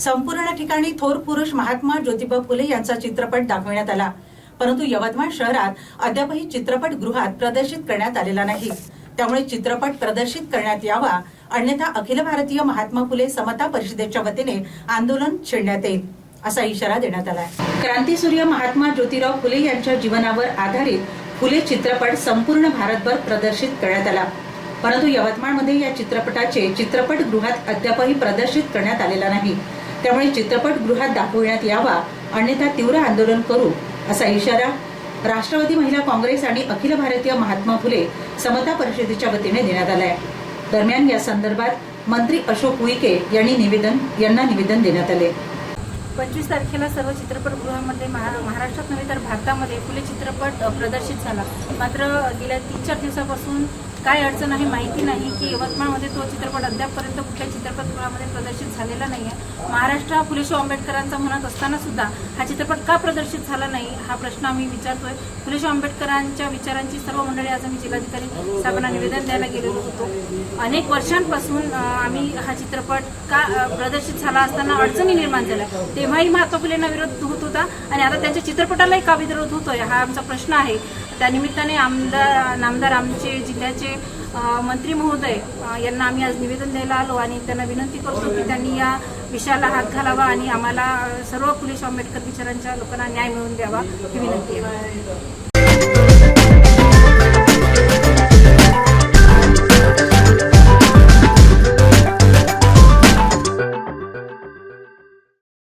संपूर्ण ठिकाणी थोर पुरुष महात्मा ज्योतिबा फुले यांचा चित्रपट दाखवण्यात आला. परंतु यवतमाळ शहरात अद्यापही चित्रपट गृहात प्रदर्शित करण्यात आलेला नाही. त्यामुळे चित्रपट प्रदर्शित करण्यात यावा अन्यथा अखिल भारतीय महात्मा फुले समता परिषदेच्या वतीने आंदोलन छेडण्यात येईल असा इशारा देण्यात आला क्रांतीसूर्य महात्मा ज्योतिराव फुले यांच्या जीवनावर आधारित फुले चित्रपट संपूर्ण भारतभर प्रदर्शित करण्यात आला. परंतु यवतमाळमध्ये या चित्रपटाचे चित्रपटगृहात अद्यापही प्रदर्शित करण्यात आलेला नाही. त्यामुळे चित्रपटगृहात दाखवण्यात यावा अन्यथा तीव्र आंदोलन करू असा इशारा राष्ट्रवादी महिला काँग्रेस आणि अखिल भारतीय महात्मा फुले समता परिषदेच्या वतीने देण्यात आला आहे दरम्यान या संदर्भात मंत्री अशोक उईके यांनी निवेदन यांना निवेदन देण्यात आले. पंचवीस तारखेला सर्व चित्रपटगृहामध्ये महा महाराष्ट्रात नव्हे तर भारतामध्ये फुले चित्रपट प्रदर्शित झाला. मात्र गेल्या तीन चार दिवसापासून काय अडचण आहे माहिती नाही की यवतमाळमध्ये तो चित्रपट अद्यापपर्यंत कुठल्या चित्रपटगृहामध्ये प्रदर्शित झालेला नाही आहे महाराष्ट्र हा फुले शाहू आंबेडकरांचा म्हणत असताना सुद्धा हा चित्रपट का प्रदर्शित झाला नाही हा प्रश्न आम्ही विचारतोय. फुले शाहू आंबेडकरांच्या विचारांची सर्व मंडळी आज आम्ही जिल्हाधिकारी साहेबांना निवेदन द्यायला गेलेलो होतो. अनेक वर्षांपासून आम्ही हा चित्रपट का प्रदर्शित झाला असताना अडचणी निर्माण झाल्या. तेव्हाही महात्मा फुलेंना विरोध होत होता आणि आता त्यांच्या चित्रपटालाही का विरोध होतोय हा आमचा प्रश्न आहे. त्यानिमित्ताने आमदार नामदार आमचे जिल्ह्याचे मंत्री महोदय यांना आम्ही आज निवेदन द्यायला आलो आणि त्यांना विनंती करतो की त्यांनी या विषयाला हात घालावा आणि आम्हाला सर्व पोलीस आंबेडकर विचारांच्या लोकांना न्याय मिळवून द्यावा ही विनंती आहे.